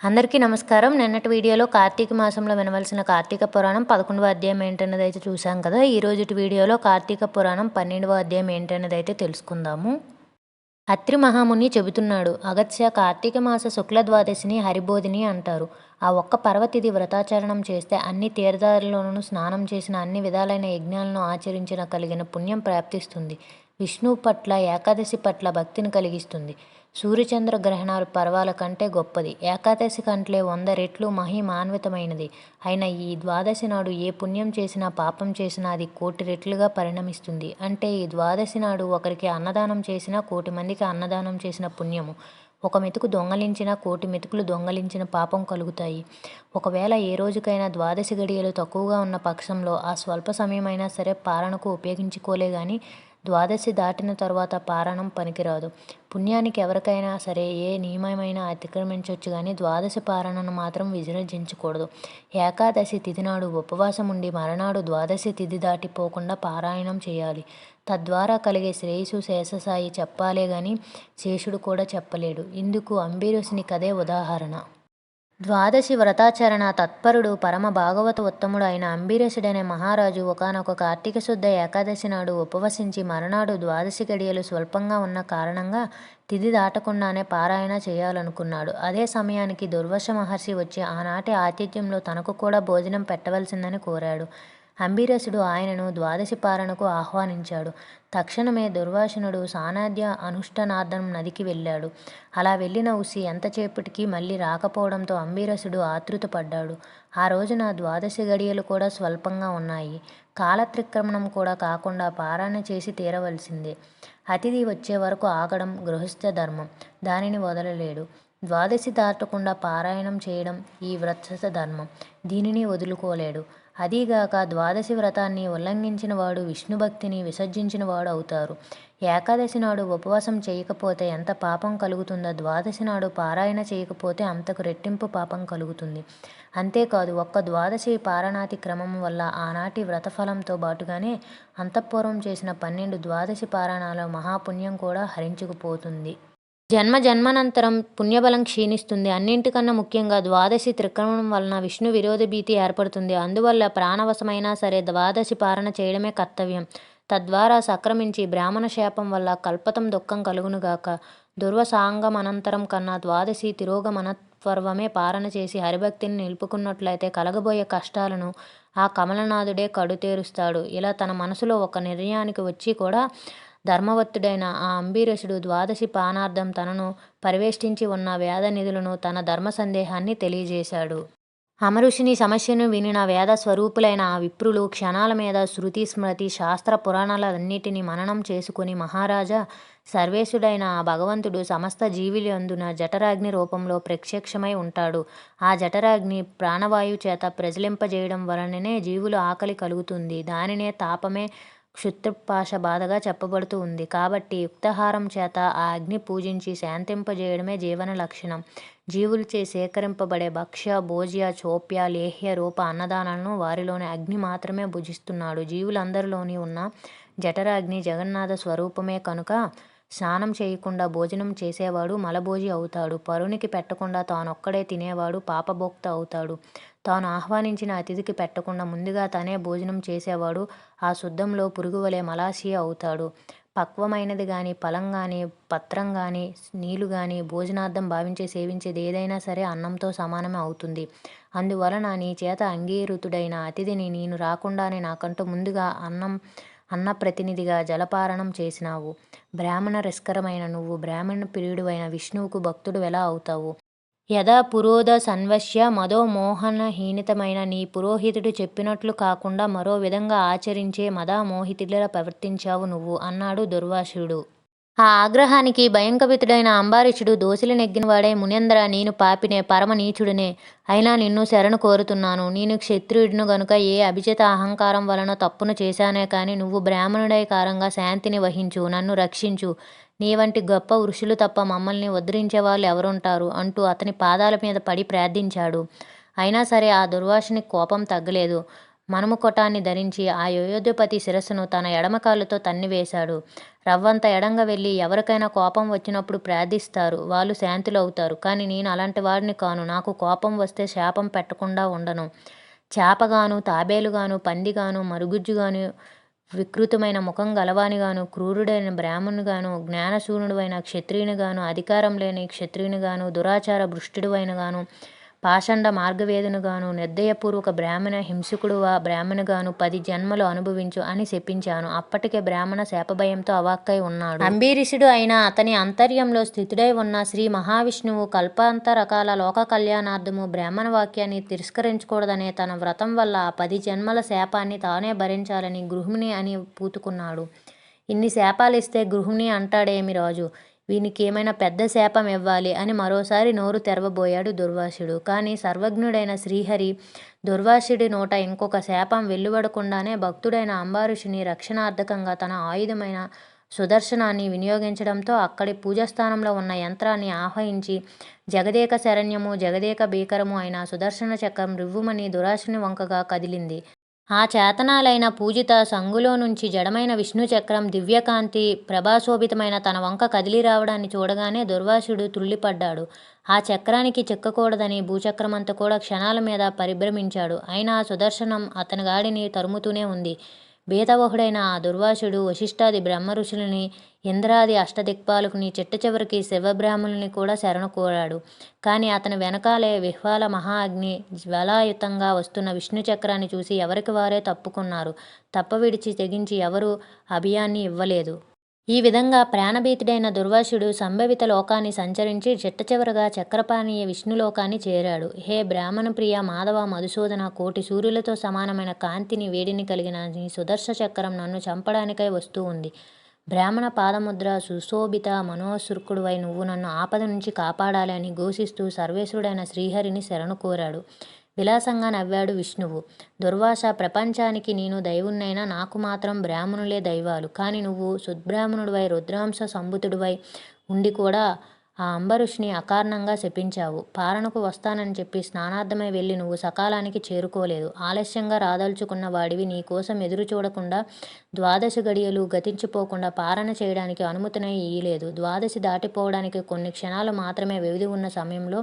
అందరికీ నమస్కారం. నిన్నటి వీడియోలో కార్తీక మాసంలో వినవలసిన కార్తీక పురాణం పదకొండవ అధ్యాయం ఏంటన్నది అయితే చూసాం కదా ఈ రోజుటి వీడియోలో కార్తీక పురాణం పన్నెండవ అధ్యాయం ఏంటన్నది అయితే తెలుసుకుందాము. అత్రి మహాముని చెబుతున్నాడు అగత్య కార్తీక మాస శుక్ల ద్వాదశిని హరిబోధిని అంటారు. ఆ ఒక్క పర్వతిది వ్రతాచరణం చేస్తే అన్ని తీర్థాలలోనూ స్నానం చేసిన అన్ని విధాలైన యజ్ఞాలను ఆచరించిన కలిగిన పుణ్యం ప్రాప్తిస్తుంది. విష్ణువు పట్ల ఏకాదశి పట్ల భక్తిని కలిగిస్తుంది. సూర్యచంద్ర గ్రహణాలు పర్వాల కంటే గొప్పది. ఏకాదశి కంటే వంద రెట్లు మహిమాన్వితమైనది. అయిన ఈ ద్వాదశి నాడు ఏ పుణ్యం చేసినా పాపం చేసినా అది కోటి రెట్లుగా పరిణమిస్తుంది. అంటే ఈ ద్వాదశి నాడు ఒకరికి అన్నదానం చేసినా కోటి మందికి అన్నదానం చేసిన పుణ్యము. ఒక మెతుకు దొంగలించిన కోటి మెతుకులు దొంగలించిన పాపం కలుగుతాయి. ఒకవేళ ఏ రోజుకైనా ద్వాదశి గడియలు తక్కువగా ఉన్న పక్షంలో ఆ స్వల్ప సమయమైనా సరే పాలనకు ఉపయోగించుకోలే కానీ ద్వాదశి దాటిన తర్వాత పారాయణం పనికిరాదు. పుణ్యానికి ఎవరికైనా సరే ఏ నియమమైనా అతిక్రమించవచ్చు కానీ ద్వాదశి పారణను మాత్రం విసర్జించకూడదు. ఏకాదశి తిథి నాడు ఉపవాసం ఉండి మరనాడు ద్వాదశి తిథి దాటిపోకుండా పారాయణం చేయాలి. తద్వారా కలిగే శ్రేయసు శేషసాయి చెప్పాలే గాని శేషుడు కూడా చెప్పలేడు. ఇందుకు అంబీరుసుని కదే ఉదాహరణ. ద్వాదశి వ్రతాచరణ తత్పరుడు పరమ భాగవత ఉత్తముడు అయిన అంబీరసుడనే మహారాజు ఒకనొక కార్తీక శుద్ధ ఏకాదశి నాడు ఉపవసించి మరునాడు ద్వాదశి గడియలు స్వల్పంగా ఉన్న కారణంగా తిది దాటకుండానే పారాయణ చేయాలనుకున్నాడు. అదే సమయానికి దుర్వశ మహర్షి వచ్చి ఆనాటి ఆతిథ్యంలో తనకు కూడా భోజనం పెట్టవలసిందని కోరాడు. అంబీరసుడు ఆయనను ద్వాదశి పారణకు ఆహ్వానించాడు. తక్షణమే దుర్వాసనుడు సానాద్య అనుష్ఠనార్థం నదికి వెళ్ళాడు. అలా వెళ్ళిన ఉసి ఎంతసేపటికి మళ్ళీ రాకపోవడంతో అంబీరసుడు ఆతృతపడ్డాడు ఆ రోజున ద్వాదశి గడియలు కూడా స్వల్పంగా ఉన్నాయి. కాలత్రిక్రమణం కూడా కాకుండా పారాయణ చేసి తీరవలసిందే. అతిథి వచ్చే వరకు ఆగడం గృహస్థ ధర్మం. దానిని వదలలేడు. ద్వాదశి దాటకుండా పారాయణం చేయడం ఈ వ్రత ధర్మం. దీనిని వదులుకోలేడు. అదీగాక ద్వాదశి వ్రతాన్ని ఉల్లంఘించిన వాడు విష్ణుభక్తిని విసర్జించిన వాడు అవుతారు. ఏకాదశి నాడు ఉపవాసం చేయకపోతే ఎంత పాపం కలుగుతుందో ద్వాదశి నాడు పారాయణ చేయకపోతే అంతకు రెట్టింపు పాపం కలుగుతుంది. అంతేకాదు ఒక్క ద్వాదశి పారణాతి క్రమం వల్ల ఆనాటి వ్రతఫలంతో బాటుగానే అంతఃపూర్వం చేసిన పన్నెండు ద్వాదశి పారాయణాల మహాపుణ్యం కూడా హరించుకుపోతుంది. జన్మ జన్మానంతరం పుణ్యబలం క్షీణిస్తుంది. అన్నింటికన్నా ముఖ్యంగా ద్వాదశి త్రిక్రమణం వలన విష్ణు విరోధ భీతి ఏర్పడుతుంది. అందువల్ల ప్రాణవశమైనా సరే ద్వాదశి పారణ చేయడమే కర్తవ్యం. తద్వారా సక్రమించి బ్రాహ్మణ శాపం వల్ల కల్పతం దుఃఖం కలుగునుగాక. దుర్వసాంగమనంతరం కన్నా ద్వాదశి తిరోగమనత్వర్వమే పారణ చేసి హరిభక్తిని నిలుపుకున్నట్లయితే కలగబోయే కష్టాలను ఆ కమలనాథుడే కడుతేరుస్తాడు. ఇలా తన మనసులో ఒక నిర్ణయానికి వచ్చి కూడా ధర్మవత్తుడైన ఆ అంబీరసుడు ద్వాదశి పానార్థం తనను పరివేష్టించి ఉన్న వేద నిధులను తన ధర్మ సందేహాన్ని తెలియజేశాడు. అమరుషిని సమస్యను వినిన వేద స్వరూపులైన ఆ విప్రులు క్షణాల మీద శృతి స్మృతి శాస్త్ర పురాణాలన్నిటినీ మననం చేసుకుని మహారాజా సర్వేశుడైన ఆ భగవంతుడు సమస్త జీవులందున జఠరాగ్ని రూపంలో ప్రత్యక్షమై ఉంటాడు. ఆ జఠరాగ్ని ప్రాణవాయువు చేత ప్రజలింపజేయడం వలననే జీవులు ఆకలి కలుగుతుంది. దానినే తాపమే క్షుత్రపాష బాధగా చెప్పబడుతూ ఉంది. కాబట్టి యుక్తహారం చేత ఆ అగ్ని పూజించి శాంతింపజేయడమే జీవన లక్షణం. జీవులచే సేకరింపబడే భక్ష్య భోజ్య చోప్య లేహ్య రూప అన్నదానాలను వారిలోని అగ్ని మాత్రమే భుజిస్తున్నాడు. జీవులందరిలోని ఉన్న జఠరాగ్ని జగన్నాథ స్వరూపమే కనుక స్నానం చేయకుండా భోజనం చేసేవాడు మలభోజి అవుతాడు. పరునికి పెట్టకుండా తానొక్కడే తినేవాడు పాపభోక్త అవుతాడు. తాను ఆహ్వానించిన అతిథికి పెట్టకుండా ముందుగా తనే భోజనం చేసేవాడు ఆ శుద్ధంలో పురుగు వలె మలాసి అవుతాడు. పక్వమైనది కానీ ఫలం కానీ పత్రం కానీ నీళ్ళు కానీ భోజనార్థం భావించి సేవించేది ఏదైనా సరే అన్నంతో సమానమే అవుతుంది. అందువలన నీ చేత అంగీకృతుడైన అతిథిని నేను రాకుండానే నాకంటూ ముందుగా అన్నం అన్న ప్రతినిధిగా జలపారణం చేసినావు. బ్రాహ్మణ రిస్కరమైన నువ్వు బ్రాహ్మణ ప్రియుడువైన విష్ణువుకు భక్తుడు ఎలా అవుతావు? యదా పురోధ సన్వశ్య మదో మోహనహీనితమైన నీ పురోహితుడు చెప్పినట్లు కాకుండా మరో విధంగా ఆచరించే మదా మోహితుడిలా ప్రవర్తించావు నువ్వు అన్నాడు దుర్వాసుడు. ఆ ఆగ్రహానికి భయంకవితుడైన అంబారీషుడు దోసిలి నెగ్గినవాడే మునేంద్ర నేను పాపినే పరమ నీచుడినే అయినా నిన్ను శరణు కోరుతున్నాను. నేను క్షత్రియుడును గనుక ఏ అభిజిత అహంకారం వలన తప్పును చేశానే కానీ నువ్వు బ్రాహ్మణుడై కారంగా శాంతిని వహించు నన్ను రక్షించు. నీ వంటి గొప్ప ఋషులు తప్ప మమ్మల్ని వదిలించే వాళ్ళు ఎవరుంటారు? అంటూ అతని పాదాల మీద పడి ప్రార్థించాడు. అయినా సరే ఆ దుర్వాసుని కోపం తగ్గలేదు. మనుముకొటాన్ని ధరించి ఆ యోధ్యపతి శిరస్సును తన ఎడమ కాళ్ళతో తన్నివేశాడు. రవ్వంత ఎడంగా వెళ్ళి ఎవరికైనా కోపం వచ్చినప్పుడు ప్రార్థిస్తారు. వాళ్ళు శాంతులు అవుతారు కానీ నేను అలాంటి వాడిని కాను. నాకు కోపం వస్తే శాపం పెట్టకుండా ఉండను. చేపగాను తాబేలుగాను పందిగాను మరుగుజ్జుగాను వికృతమైన ముఖం గలవానిగాను క్రూరుడైన బ్రాహ్మణుగాను జ్ఞానశూన్యుడువైన క్షత్రియునిగాను అధికారం లేని క్షత్రియునిగాను దురాచార భృష్టుడువైనగాను పాషండ మార్గవేదునుగాను నిర్దయపూర్వక బ్రాహ్మణ హింసకుడువా బ్రాహ్మణుగాను పది జన్మలు అనుభవించు అని శపించాను. అప్పటికే బ్రాహ్మణ శాపభయంతో అవాక్కై ఉన్నాడు. అంబీరిషుడు అయిన అతని అంతర్యంలో స్థితుడై ఉన్న శ్రీ మహావిష్ణువు కల్పాంత రకాల లోక కళ్యాణార్థము బ్రాహ్మణ వాక్యాన్ని తిరస్కరించకూడదనే తన వ్రతం వల్ల ఆ పది జన్మల శాపాన్ని తానే భరించాలని గృహిణి అని పూతుకున్నాడు. ఇన్ని శాపాలు ఇస్తే గృహిణి అంటాడేమి రాజు? వీనికి ఏమైనా పెద్ద శాపం ఇవ్వాలి అని మరోసారి నోరు తెరవబోయాడు దుర్వాసుడు. కానీ సర్వజ్ఞుడైన శ్రీహరి దుర్వాసుడి నోట ఇంకొక శాపం వెలువడకుండానే భక్తుడైన అంబారుషుని రక్షణార్థకంగా తన ఆయుధమైన సుదర్శనాన్ని వినియోగించడంతో అక్కడి పూజాస్థానంలో ఉన్న యంత్రాన్ని ఆహ్వానించి జగదేక శరణ్యము జగదేక భీకరము అయిన సుదర్శన చక్రం రివ్వుమని దురాశుని వంకగా కదిలింది. ఆ చేతనాలైన పూజిత సంగులో నుంచి జడమైన విష్ణు చక్రం దివ్యకాంతి ప్రభాశోభితమైన తన వంక కదిలి రావడాన్ని చూడగానే దుర్వాసుడు తుళ్ళిపడ్డాడు ఆ చక్రానికి చిక్కకూడదని భూచక్రమంతా కూడా క్షణాల మీద పరిభ్రమించాడు. అయినా సుదర్శనం అతని గాడిని తరుముతూనే ఉంది. బీతవహుడైన ఆ దుర్వాసుడు వశిష్ఠాది బ్రహ్మ ఋషులని ఇంద్రాది అష్టదిక్పాలకుని చిట్ట చివరికి శివబ్రాహ్మణుని కూడా శరణు కోరాడు కానీ అతని వెనకాలే విహ్వాల మహా అగ్ని జ్వలాయుతంగా వస్తున్న విష్ణు చక్రాన్ని చూసి ఎవరికి వారే తప్పుకున్నారు. తప్ప విడిచి తెగించి ఎవరు అభియాన్ని ఇవ్వలేదు. ఈ విధంగా ప్రాణభీతుడైన దుర్వాసుడు సంభవిత లోకాన్ని సంచరించి చిట్ట చివరగా చక్రపాణీయ విష్ణులోకాన్ని చేరాడు. హే బ్రాహ్మణ ప్రియ మాధవ మధుసూదన కోటి సూర్యులతో సమానమైన కాంతిని వేడిని కలిగిన నీ సుదర్శ చక్రం నన్ను చంపడానికై వస్తూ ఉంది. బ్రాహ్మణ పాదముద్ర సుశోభిత మనోసుర్కుడువై నువ్వు నన్ను ఆపద నుంచి కాపాడాలి అని ఘోషిస్తూ సర్వేశ్వరుడైన శ్రీహరిని శరణు కోరాడు. విలాసంగా నవ్వాడు విష్ణువు. దుర్వాస ప్రపంచానికి నేను దైవున్నైనా నాకు మాత్రం బ్రాహ్మణులే దైవాలు. కానీ నువ్వు సుద్బ్రాహ్మణుడివై రుద్రాంశ సంబుతుడివై ఉండి కూడా ఆ అంబరుష్ని అకారణంగా శపించావు. పారణకు వస్తానని చెప్పి స్నానార్థమై వెళ్ళి నువ్వు సకాలానికి చేరుకోలేదు. ఆలస్యంగా రాదలుచుకున్న వాడివి నీ కోసం ఎదురు చూడకుండా ద్వాదశి గడియలు గతించిపోకుండా పారణ చేయడానికి అనుమతినై ఇయ్యలేదు. ద్వాదశి దాటిపోవడానికి కొన్ని క్షణాలు మాత్రమే వ్యవధి ఉన్న సమయంలో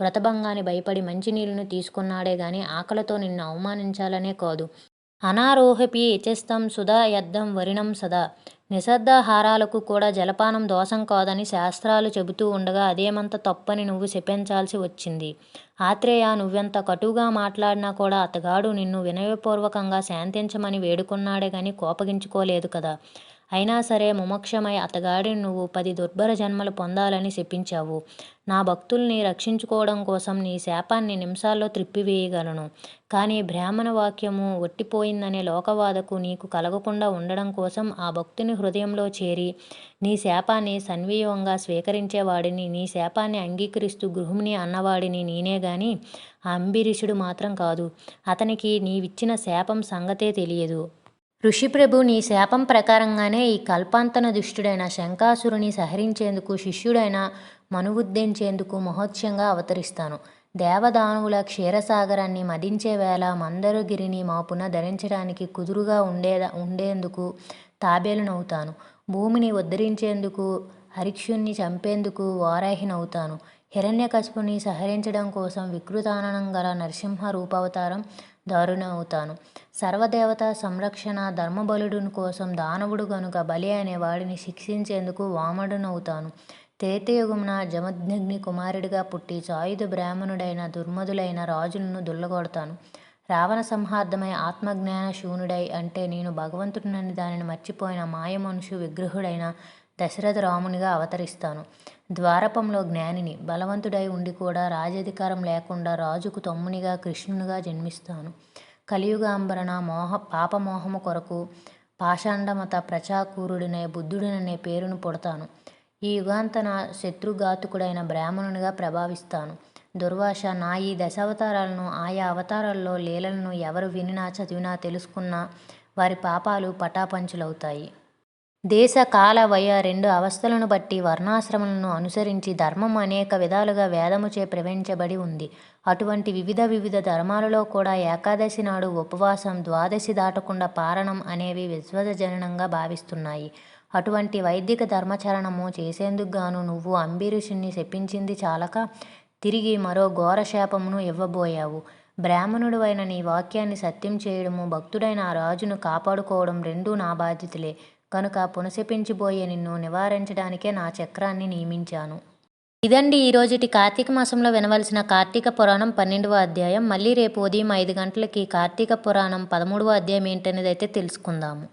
వ్రతభంగాన్ని భయపడి మంచినీళ్ళను తీసుకున్నాడే గాని ఆకలితో నిన్ను అవమానించాలనే కాదు. అనారోహపి యచస్తం సుధా యద్దం వరిణం సదా. నిశ్శబ్దాహారాలకు కూడా జలపానం దోషం కాదని శాస్త్రాలు చెబుతూ ఉండగా అదేమంత తప్పని నువ్వు శపించాల్సి వచ్చింది. ఆత్రేయ నువ్వెంత కటుగా మాట్లాడినా కూడా అతగాడు నిన్ను వినయపూర్వకంగా శాంతించమని వేడుకున్నాడే గాని కోపగించుకోలేదు కదా. అయినా సరే ముమక్షమై అతగాడిని నువ్వు పది దుర్భర జన్మలు పొందాలని శపించావు. నా భక్తుల్ని రక్షించుకోవడం కోసం నీ శాపాన్ని నిమిషాల్లో త్రిప్పివేయగలను. కానీ బ్రాహ్మణ వాక్యము ఒట్టిపోయిందనే లోకవాదకు నీకు కలగకుండా ఉండడం కోసం ఆ భక్తుని హృదయంలో చేరి నీ శాపాన్ని సన్వీయంగా స్వీకరించేవాడిని నీ శాపాన్ని అంగీకరిస్తూ గృహిణి అన్నవాడిని నేనే గాని ఆ అంబిరీషుడు మాత్రం కాదు. అతనికి నీవిచ్చిన శాపం సంగతే తెలియదు. ఋషిప్రభు నీ శాపం ప్రకారంగానే ఈ కల్పాంతన దుష్టుడైన శంకాసురుని సహరించేందుకు శిష్యుడైన మనువుద్దించేందుకు మహోత్సంగా అవతరిస్తాను. దేవదానువుల క్షీరసాగరాన్ని మదించే వేళ మందరగిరిని మాపున ధరించడానికి కుదురుగా ఉండే ఉండేందుకు తాబేలునవుతాను. భూమిని ఉద్ధరించేందుకు హరిక్షుణ్ణి చంపేందుకు వారాహినవుతాను. హిరణ్యకశిపుని సహరించడం కోసం వికృతానందం గల నరసింహ రూపావతారం దారుణవుతాను సర్వదేవత సంరక్షణ ధర్మబలుడుని కోసం దానవుడు గనుక బలి అనే వాడిని శిక్షించేందుకు వామడునవుతాను తేతయుగమున జమద్గ్ని కుమారుడిగా పుట్టి సాయుధ బ్రాహ్మణుడైన దుర్మధులైన రాజులను దుల్లగొడతాను. రావణ సంహార్థమై ఆత్మజ్ఞాన శూన్యుడై అంటే నేను భగవంతుడినని దానిని మర్చిపోయిన మాయ మనుషు విగ్రహుడైన దశరథ రామునిగా అవతరిస్తాను. ద్వారపంలో జ్ఞానిని బలవంతుడై ఉండి కూడా రాజధికారం లేకుండా రాజుకు తమ్మునిగా కృష్ణునిగా జన్మిస్తాను. కలియుగాంబరణ మోహ పాపమోహము కొరకు పాషాండమత ప్రచాకూరుడినే బుద్ధుడిననే పేరును పుడతాను. ఈ యుగాంతన శత్రుఘాతుకుడైన బ్రాహ్మణునిగా ప్రభావిస్తాను. దుర్వాస నా ఈ దశావతారాలను ఆయా అవతారాల్లో లీలలను ఎవరు వినినా చదివినా తెలుసుకున్నా వారి పాపాలు పటాపంచులవుతాయి. దేశ కాల వయ రెండు అవస్థలను బట్టి వర్ణాశ్రమలను అనుసరించి ధర్మం అనేక విధాలుగా వేదముచే ప్రవేశించబడి ఉంది. అటువంటి వివిధ వివిధ ధర్మాలలో కూడా ఏకాదశి నాడు ఉపవాసం ద్వాదశి దాటకుండా పారణం అనేవి విశ్వజననంగా భావిస్తున్నాయి. అటువంటి వైదిక ధర్మచరణము చేసేందుకు గాను నువ్వు అంబీరుషుణ్ణి శపించింది చాలక తిరిగి మరో ఘోర శాపమును ఇవ్వబోయావు. బ్రాహ్మణుడు అయిన నీ వాక్యాన్ని సత్యం చేయడము భక్తుడైన ఆ రాజును కాపాడుకోవడం రెండూ నా బాధ్యతలే. కనుక పునశపించిపోయే నిన్ను నివారించడానికే నా చక్రాన్ని నియమించాను. ఇదండి ఈ రోజుటి కార్తీక మాసంలో వినవలసిన కార్తీక పురాణం పన్నెండవ అధ్యాయం. మళ్ళీ రేపు ఉదయం ఐదు గంటలకి కార్తీక పురాణం పదమూడవ అధ్యాయం ఏంటనేది అయితే తెలుసుకుందాము.